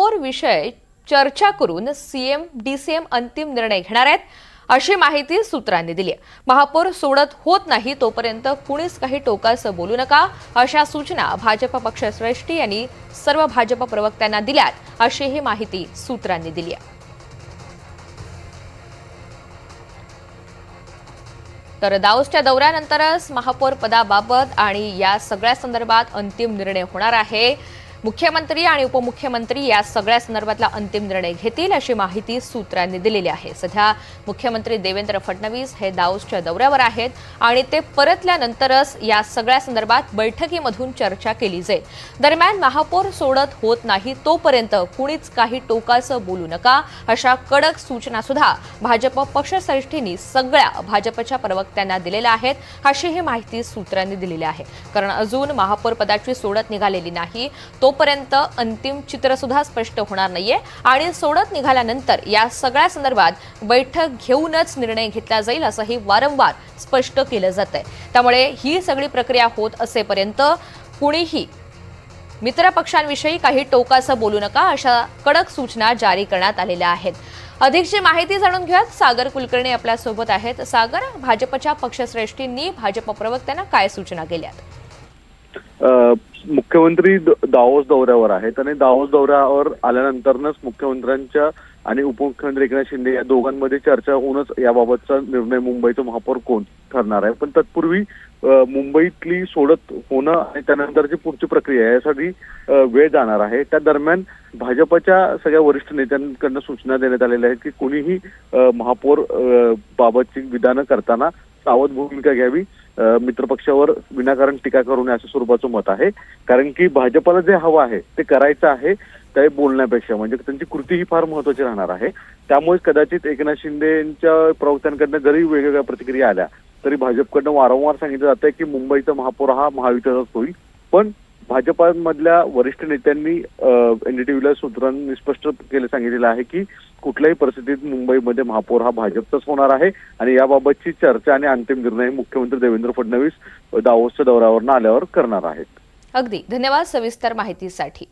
महापौर विषय चर्चा करून सीएम डीसीएम अंतिम निर्णय घेणार आहेत अशी माहिती सूत्रांनी दिली महापौर सोडत होत नाही तोपर्यंत कुणीच काही टोकाचं बोलू नका अशा सूचना भाजप पक्षश्रेष्ठी यांनी सर्व भाजप प्रवक्त्यांना दिल्यात अशी ही माहिती सूत्रांनी दिली आहे. तर दाऊसच्या दौऱ्यानंतरच महापौर पदाबाबत आणि या सगळ्या संदर्भात अंतिम निर्णय होणार आहे. मुख्यमंत्री आणि उपमुख्यमंत्री या सगळ्या संदर्भातला अंतिम निर्णय घेतील अशी माहिती सूत्रांनी दिलेली आहे. सध्या मुख्यमंत्री देवेंद्र फडणवीस हे दाऊसच्या दौऱ्यावर आहेत आणि ते परतल्यानंतरच या सगळ्या संदर्भात बैठकीमधून चर्चा केली जाईल. दरम्यान महापौर सोडत होत नाही तोपर्यंत कुणीच काही टोकाचं बोलू नका अशा कडक सूचना सुद्धा भाजप पक्षश्रेष्ठींनी सगळ्या भाजपच्या प्रवक्त्यांना दिलेल्या आहेत अशी ही माहिती सूत्रांनी दिलेली आहे. कारण अजून महापौर पदाची सोडत निघालेली नाही तो तोपर्यंत अंतिम चित्र सुद्धा स्पष्ट होणार नाहीये. आणि सोडत निघाल्यानंतर या सगळ्या संदर्भात बैठक घेऊनच निर्णय घेतला जाईल असंही वारंवार स्पष्ट केलं जात आहे त्यामुळे ही सगळी प्रक्रिया होत असेपर्यंत कुणीही मित्रपक्षांविषयी काही टोकाचं बोलू नका अशा कडक सूचना जारी करण्यात आलेल्या आहेत. अधिकची माहिती जाणून घेऊयात. सागर कुलकर्णी आपल्यासोबत आहेत. सागर भाजपच्या पक्षश्रेष्ठींनी भाजप प्रवक्त्यांना काय सूचना केल्यात? मुख्यमंत्री द- दावोस दौऱ्यावर आहेत आणि दावोस दौऱ्यावर आल्यानंतरच मुख्यमंत्र्यांच्या आणि उपमुख्यमंत्री एकनाथ शिंदे या दोघांमध्ये चर्चा होऊनच याबाबतचा निर्णय मुंबईचं महापौर कोण ठरणार आहे. पण तत्पूर्वी मुंबईतली सोडत होणं आणि त्यानंतरची पुढची प्रक्रिया आहे, यासाठी वेळ जाणार आहे. त्या दरम्यान भाजपच्या सगळ्या वरिष्ठ नेत्यांकडनं सूचना देण्यात आलेल्या आहेत की कोणीही महापौर बाबतची विधानं करताना सावध भूमिका घ्यावी. मित्रपक्षावर विनाकारण टीका करू नये असं स्वरूपाचं मत आहे. कारण की भाजपला जे हवं आहे ते करायचं आहे ते बोलण्यापेक्षा. म्हणजे त्यांची कृती ही फार महत्वाची राहणार आहे. त्यामुळे कदाचित एकनाथ शिंदेच्या प्रवक्त्यांकडनं जरी वेगवेगळ्या प्रतिक्रिया आल्या तरी भाजपकडनं वारंवार सांगितलं जातंय की मुंबईचा महापौर हा महाविकासच होईल. पण भाजपामधल्या वरिष्ठ नेत्यांनी एनडीटीव्हीला सूत्रांनी स्पष्ट केलं सांगितलेलं आहे की कुठल्याही परिस्थितीत मुंबईमध्ये महापौर हा भाजपचाच होणार आहे आणि याबाबतची चर्चा आणि अंतिम निर्णय मुख्यमंत्री देवेंद्र फडणवीस दावोसच्या दौऱ्यावर आल्यावर करणार आहेत. अगदी. धन्यवाद सविस्तर माहितीसाठी.